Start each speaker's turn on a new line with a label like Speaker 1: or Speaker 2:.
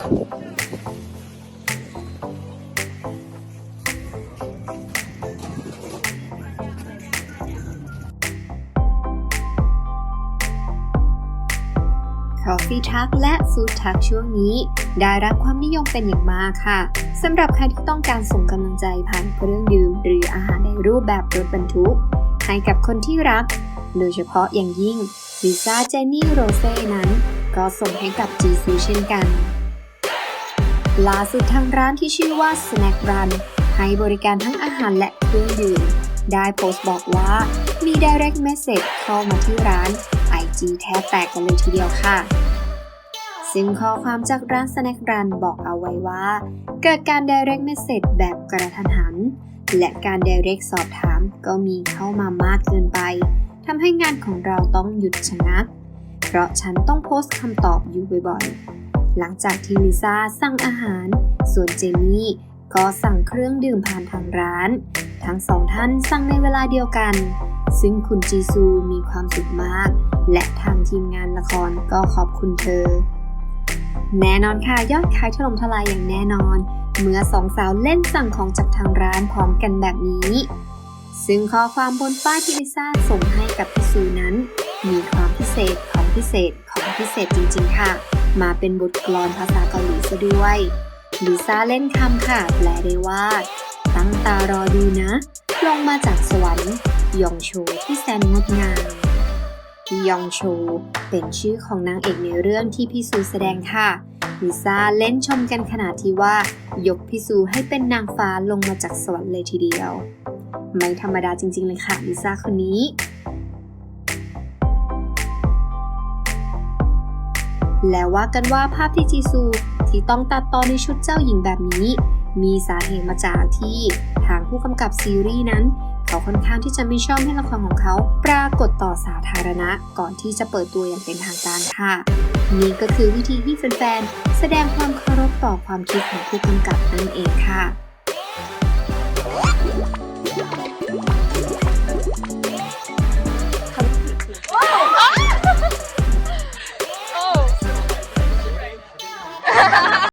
Speaker 1: Coffee Talk และ Food Talk ช่วงนี้ ได้รับความนิยมเป็นอย่างมากค่ะสำหรับใครที่ต้องการส่งกำลังใจผ่านเครื่องดื่ม หรืออาหารในรูปแบบรถบรรทุก ให้กับคนที่รัก โดยเฉพาะอย่างยิ่งลิซ่าเจนนี่โรเซ่นั้น ก็ส่งให้กับจีซูเช่นกัน ล่าสุดทางร้านที่ชื่อว่า Snack Run ให้บริการทั้งอาหารและเครื่องดื่ม ได้โพสต์บอกว่า มี direct message เข้ามาที่ร้าน IG แทบแตกกันเลยทีเดียวค่ะ ซึ่งข้อความจากร้าน Snack Run บอกเอาไว้ว่า เกิดการ direct message แบบกระทันหัน และการ direct สอบถามก็มีเข้ามามากเกินไปทำให้งานของเราต้องหยุดชะงัก เพราะฉันต้องโพสต์คำตอบอยู่บ่อยๆ หลังจากที่ลิซ่าสั่งอาหาร ส่วนเจนนี่ก็สั่งเครื่องดื่มผ่านทางร้าน ทั้งสองท่านสั่งในเวลาเดียวกัน ซึ่งคุณจีซูมีความสุขมาก และทางทีมงานละครก็ขอบคุณเธอ แน่นอนค่ะยอดขายถล่มทลายอย่างแน่นอน เมื่อสองสาวเล่นสั่งของจากทางร้านพร้อมกันแบบนี้ ซึ่งข้อความบนป้ายที่ลิซ่าส่งให้กับพี่ซูนั้น มีความพิเศษของพิเศษของพิเศษจริงๆค่ะมาเป็นบทกลอนภาษาเกาหลีซะด้วยลิซ่าเล่นคำค่ะแปลได้ว่า ตั้งตารอดูนะ ลงมาจากสวรรค์ยองโชที่แสนงดงามยองโชเป็นชื่อของนางเอกในเรื่องที่พี่ซูแสดงค่ะลิซ่าเล่นชมกันขนาดที่ว่า ยกพี่ซูให้เป็นนางฟ้าลงมาจากสวรรค์เลยทีเดียว ไม่ธรรมดาจริงๆเลยค่ะลิซ่าคนนี้ แล้วว่ากันว่าภาพที่จีซูที่ต้องตัดต่อในชุดเจ้าหญิงแบบนี้ มีสาเหตุมาจากที่ทางผู้กำกับซีรีส์นั้น เขาค่อนข้างที่จะไม่ชอบให้ละครของเขาปรากฏต่อสาธารณะก่อนที่จะเปิดตัวอย่างเป็นทางการค่ะนี่ก็คือวิธีที่แฟนๆแสดงความเคารพต่อความคิดของผู้กำกับนั่นเองค่ะ